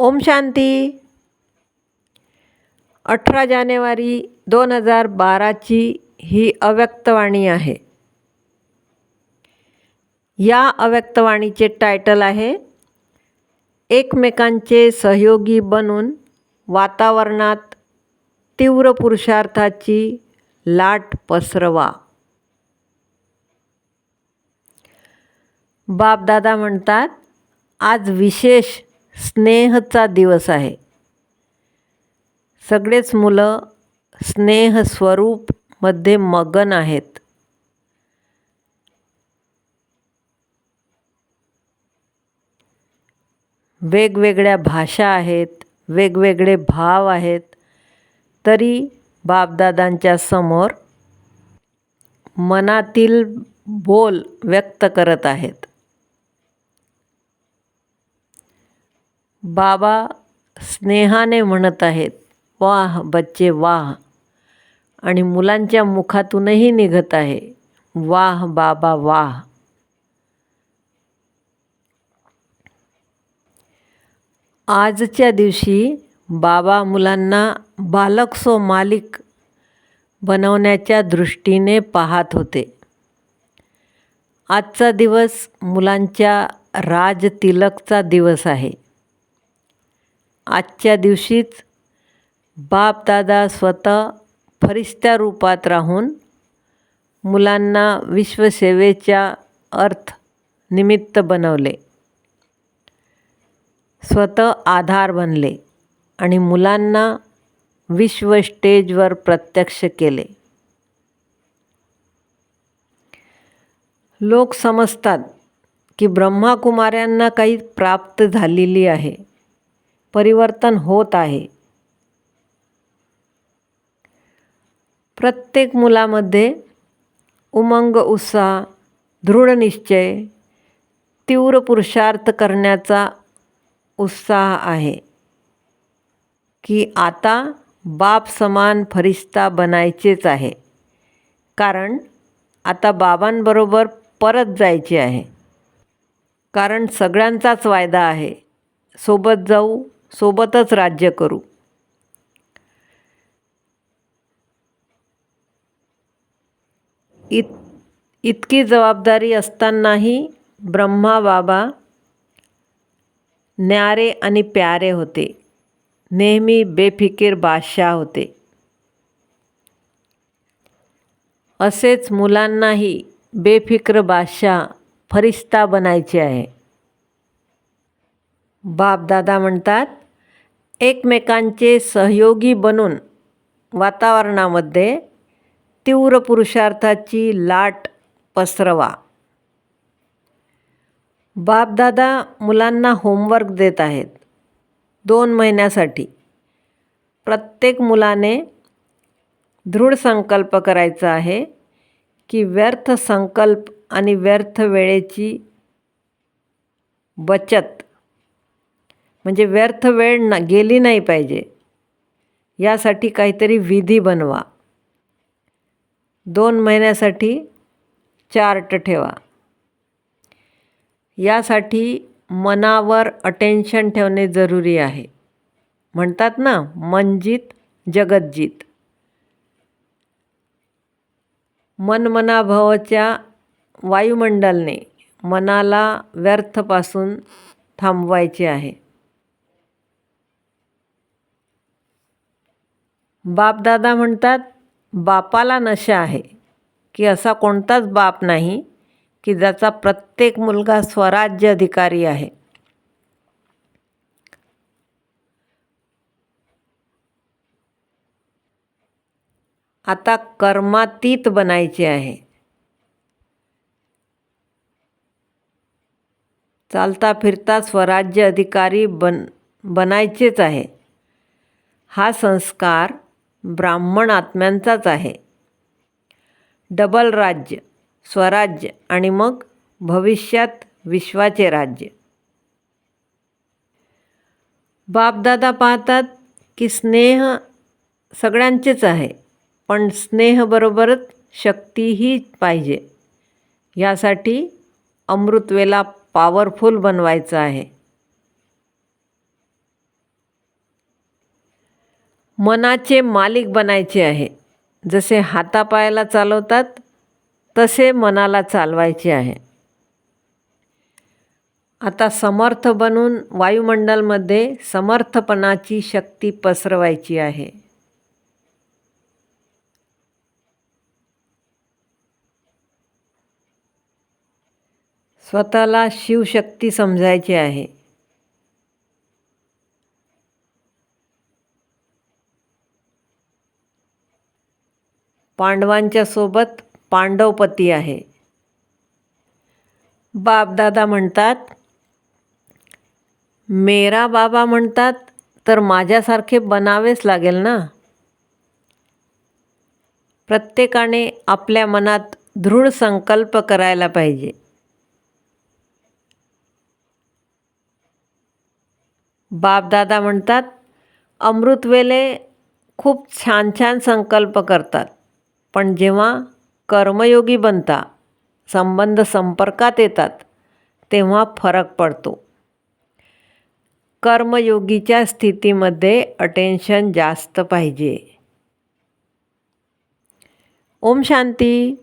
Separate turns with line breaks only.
ओम शांती. अठरा जानेवारी दोन हजार बाराची ही अव्यक्तवाणी आहे. या अव्यक्तवाणीचे टायटल आहे एकमेकांचे सहयोगी बनून वातावरणात तीव्र पुरुषार्थाची लाट पसरवा. बापदादा म्हणतात आज विशेष स्नेहचा दिवस आहे. सगळेच मुलं स्नेहस्वरूपमध्ये मगन आहेत. वेगवेगळ्या भाषा आहेत वेगवेगळे भाव आहेत तरी बापदादांच्या समोर मनातील बोल व्यक्त करत आहेत. बाबा स्नेहाने म्हणत आहेत वाह बच्चे वाह. आणि मुलांच्या मुखातूनही निघत आहे वाह बाबा वाह. आजच्या दिवशी बाबा मुलांना बालक सो मालिक बनवण्याच्या दृष्टीने पाहत होते. आजचा दिवस मुलांच्या राजतिलकचा दिवस आहे. आजच्या दिवशीच बापदादा स्वतः फरिश्त्या रूपात राहून मुलांना विश्वसेवेच्या अर्थ निमित्त बनवले. स्वतः आधार बनले आणि मुलांना विश्व स्टेजवर प्रत्यक्ष केले. लोक समजतात की ब्रह्माकुमाऱ्यांना काही प्राप्त झालेली आहे. परिवर्तन होत आहे. प्रत्येक मुलामध्ये उमंग उत्साह दृढ निश्चय तीव्र पुरुषार्थ करण्याचा उत्साह आहे की आता बाप समान फरिश्ता बनायचेच आहे. कारण आता बाबांबरोबर परत जायचे आहे. कारण सगळ्यांचाच वायदा आहे. सोबत जाऊ सोबतच राज्य करू. इत इतकी जबाबदारी असतानाही ब्रह्मा बाबा न्यारे आणि प्यारे होते. नेहमी बेफिकीर बादशाह होते. असेच मुलांनाही बेफिक्र बादशाह फरिश्ता बनायचे आहे. बापदादा म्हणतात एकमेकांचे सहयोगी बनून वातावरणामध्ये तीव्र पुरुषार्थाची लाट पसरवा. बापदादा मुलांना होमवर्क देत आहेत. दोन महिन्यासाठी. प्रत्येक मुलाने दृढ संकल्प करायचा आहे की व्यर्थ संकल्प आणि व्यर्थ वेळेची बचत म्हणजे व्यर्थ वेळ ना गेली नाही पाहिजे. यासाठी काहीतरी विधी बनवा. दोन महिन्यासाठी चार्ट ठेवा. यासाठी मनावर अटेन्शन ठेवणे जरुरी आहे. म्हणतात ना मनजित जगतजीत मनमनाभवच्या वायुमंडलने मनाला व्यर्थपासून थांबवायचे आहे. बापदादा म्हणतात बापाला नशा आहे की असा कोणताच बाप नाही की ज्याचा प्रत्येक मुलगा स्वराज्य अधिकारी आहे. आता कर्मातीत बनायचे आहे. चालता फिरता स्वराज्य अधिकारी बन बनायचेच आहे. हा संस्कार ब्राह्मण आत्म्यांचाच आहे. डबल राज्य स्वराज्य आणि मग भविष्यात विश्वाचे राज्य. बापदादा पाहतात की स्नेह सगळ्यांचेच आहे पण स्नेहबरोबरच शक्तीही पाहिजे. यासाठी अमृतवेला पॉवरफुल बनवायचं आहे. मनाचे मालिक बनायचे आहे. जसे हातापायाला चालवतात तसे मनाला चालवायचे आहे. आता समर्थ बनून वायुमंडलमध्ये समर्थपणाची शक्ती पसरवायची आहे. स्वतःला शिवशक्ती समजायची आहे. पांडवांच्या सोबत पांडवपती आहे. बापदादा म्हणतात मेरा बाबा म्हणतात तर माझ्यासारखे बनावेच लागेल ना? प्रत्येकाने आपल्या मनात दृढ संकल्प करायला पाहिजे. बापदादा म्हणतात अमृतवेले खूप छान छान संकल्प करतात. पण जेव्हा कर्मयोगी बनता संबंध संपर्कात येतात तेव्हा फरक पडतो. कर्मयोगीच्या स्थितीमध्ये अटेन्शन जास्त पाहिजे. ओम शांती.